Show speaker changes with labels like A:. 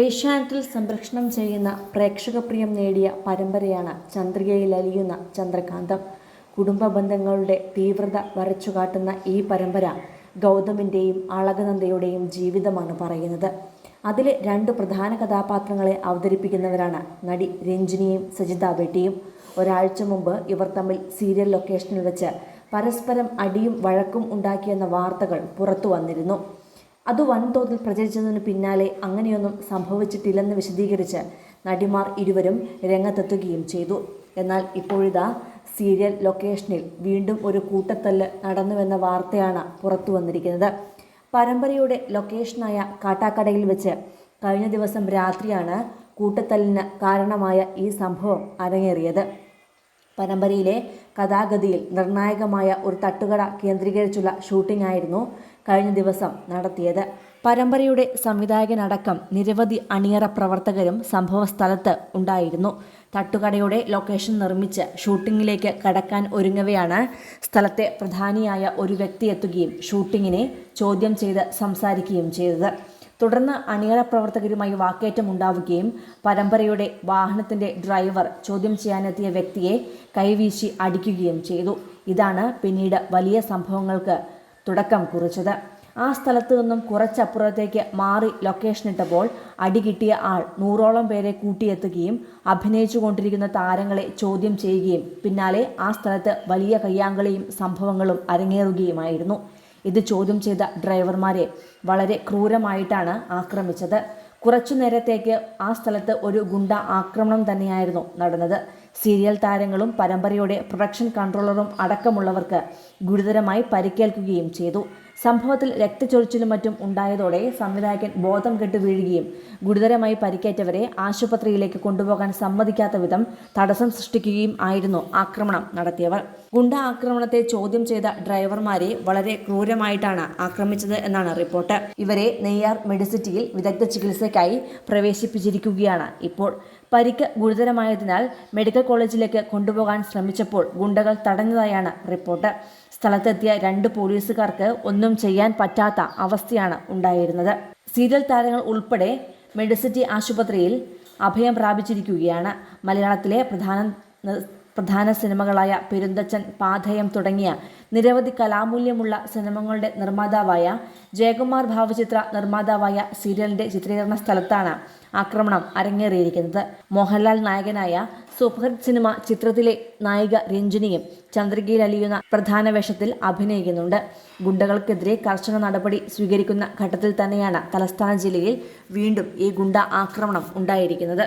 A: ഏഷ്യാനെറ്റിൽ സംരക്ഷണം ചെയ്യുന്ന പ്രേക്ഷകപ്രിയം നേടിയ പരമ്പരയാണ് ചന്ദ്രികയിൽ അലിയുന്ന ചന്ദ്രകാന്തം. കുടുംബ ബന്ധങ്ങളുടെ തീവ്രത വരച്ചുകാട്ടുന്ന ഈ പരമ്പര ഗൗതമിന്റെയും അളകനന്ദയുടെയും ജീവിതമാണ് പറയുന്നത്. അതിലെ രണ്ട് പ്രധാന കഥാപാത്രങ്ങളെ അവതരിപ്പിക്കുന്നവരാണ് നടി രഞ്ജിനിയും സജിത ബെട്ടിയും. ഒരാഴ്ച മുമ്പ് ഇവർ തമ്മിൽ സീരിയൽ ലൊക്കേഷനിൽ വെച്ച് പരസ്പരം അടിയും വഴക്കും ഉണ്ടാക്കിയെന്ന വാർത്തകൾ പുറത്തു വന്നിരുന്നു. അത് വൻതോതിൽ പ്രചരിച്ചതിന് പിന്നാലെ അങ്ങനെയൊന്നും സംഭവിച്ചിട്ടില്ലെന്ന് വിശദീകരിച്ച് നടിമാർ ഇരുവരും രംഗത്തെത്തുകയും ചെയ്തു. എന്നാൽ ഇപ്പോഴിതാ സീരിയൽ ലൊക്കേഷനിൽ വീണ്ടും ഒരു കൂട്ടത്തല്ല് നടന്നുവെന്ന വാർത്തയാണ് പുറത്തു വന്നിരിക്കുന്നത്. പരമ്പരയുടെ ലൊക്കേഷനായ കാട്ടാക്കടയിൽ വെച്ച് കഴിഞ്ഞ ദിവസം രാത്രിയാണ് കൂട്ടത്തല്ലിന് കാരണമായ ഈ സംഭവം അരങ്ങേറിയത്. പരമ്പരയിലെ കഥാഗതിയിൽ നിർണായകമായ ഒരു തട്ടുകട കേന്ദ്രീകരിച്ചുള്ള ഷൂട്ടിംഗ് ആയിരുന്നു കഴിഞ്ഞ ദിവസം നടത്തിയത്. പരമ്പരയുടെ സംവിധായകനടക്കം നിരവധി അണിയറ പ്രവർത്തകരും സംഭവസ്ഥലത്ത് ഉണ്ടായിരുന്നു. തട്ടുകടയുടെ ലൊക്കേഷൻ നിർമ്മിച്ച് ഷൂട്ടിങ്ങിലേക്ക് കടക്കാൻ ഒരുങ്ങവെയാണ് സ്ഥലത്തെ പ്രധാനിയായ ഒരു വ്യക്തി എത്തുകയും ഷൂട്ടിങ്ങിനെ ചോദ്യം ചെയ്ത് സംസാരിക്കുകയും ചെയ്തത്. തുടർന്ന് അണിയറ പ്രവർത്തകരുമായി വാക്കേറ്റം ഉണ്ടാവുകയും പരമ്പരയുടെ വാഹനത്തിന്റെ ഡ്രൈവർ ചോദ്യം ചെയ്യാനെത്തിയ വ്യക്തിയെ കൈവീശി അടിക്കുകയും ചെയ്തു. ഇതാണ് പിന്നീട് വലിയ സംഭവങ്ങൾക്ക് തുടക്കം കുറിച്ചത്. ആ സ്ഥലത്തു നിന്നും കുറച്ചപ്പുറത്തേക്ക് മാറി ലൊക്കേഷനിട്ടപ്പോൾ അടി കിട്ടിയ ആൾ നൂറോളം പേരെ കൂട്ടിയെത്തുകയും അഭിനയിച്ചു കൊണ്ടിരിക്കുന്ന താരങ്ങളെ ചോദ്യം ചെയ്യുകയും പിന്നാലെ ആ സ്ഥലത്ത് വലിയ കയ്യാങ്കളിയും സംഭവങ്ങളും അരങ്ങേറുകയുമായിരുന്നു. ഇത് ചോദ്യം ചെയ്ത ഡ്രൈവർമാരെ വളരെ ക്രൂരമായിട്ടാണ് ആക്രമിച്ചത്. കുറച്ചു നേരത്തേക്ക് ആ സ്ഥലത്ത് ഒരു ഗുണ്ട ആക്രമണം തന്നെയായിരുന്നു നടന്നത്. സീരിയൽ താരങ്ങളും പരമ്പരയുടെ പ്രൊഡക്ഷൻ കൺട്രോളറും അടക്കമുള്ളവർക്ക് ഗുരുതരമായി പരിക്കേൽക്കുകയും ചെയ്തു. സംഭവത്തിൽ രക്തചൊരിച്ചിലും മറ്റും ഉണ്ടായതോടെ സംവിധായകൻ ബോധം കെട്ട് വീഴുകയും ഗുരുതരമായി പരിക്കേറ്റവരെ ആശുപത്രിയിലേക്ക് കൊണ്ടുപോകാൻ സമ്മതിക്കാത്ത വിധം തടസ്സം സൃഷ്ടിക്കുകയും ആയിരുന്നു ആക്രമണം നടത്തിയവർ. ഗുണ്ട ആക്രമണത്തെ ചോദ്യം ചെയ്ത ഡ്രൈവർമാരെ വളരെ ക്രൂരമായിട്ടാണ് ആക്രമിച്ചത് എന്നാണ് റിപ്പോർട്ട്. ഇവരെ നെയ്യാർ മെഡിസിറ്റിയിൽ വിദഗ്ധ ചികിത്സയ്ക്കായി പ്രവേശിപ്പിച്ചിരിക്കുകയാണ് ഇപ്പോൾ. പരിക്ക് ഗുരുതരമായതിനാൽ മെഡിക്കൽ കോളേജിലേക്ക് കൊണ്ടുപോകാൻ ശ്രമിച്ചപ്പോൾ ഗുണ്ടകൾ തടഞ്ഞതായാണ് റിപ്പോർട്ട്. സ്ഥലത്തെത്തിയ രണ്ട് പോലീസുകാർക്ക് ഒന്നും ചെയ്യാൻ പറ്റാത്ത അവസ്ഥയാണ് ഉണ്ടായിരുന്നത്. സീരിയൽ താരങ്ങൾ ഉൾപ്പെടെ മെഡിസിറ്റി ആശുപത്രിയിൽ അഭയം പ്രാപിച്ചിരിക്കുകയാണ്. മലയാളത്തിലെ പ്രധാന പ്രധാന സിനിമകളായ പെരുന്തച്ചൻ പാഥയം തുടങ്ങിയ നിരവധി കലാമൂല്യമുള്ള സിനിമകളുടെ നിർമ്മാതാവായ ജയകുമാർ ഭാവചിത്ര നിർമ്മാതാവായ സീരിയലിന്റെ ചിത്രീകരണ സ്ഥലത്താണ് ആക്രമണം അരങ്ങേറിയിരിക്കുന്നത്. മോഹൻലാൽ നായകനായ സൂപ്പർ സിനിമ ചിത്രത്തിലെ നായിക രഞ്ജിനിയും ചന്ദ്രികയിൽ അലിയുന്ന പ്രധാന വേഷത്തിൽ അഭിനയിക്കുന്നുണ്ട്. ഗുണ്ടകൾക്കെതിരെ കർശന നടപടി സ്വീകരിക്കുന്ന ഘട്ടത്തിൽ തന്നെയാണ് തലസ്ഥാന ജില്ലയിൽ വീണ്ടും ഈ ഗുണ്ട ആക്രമണം ഉണ്ടായിരിക്കുന്നത്.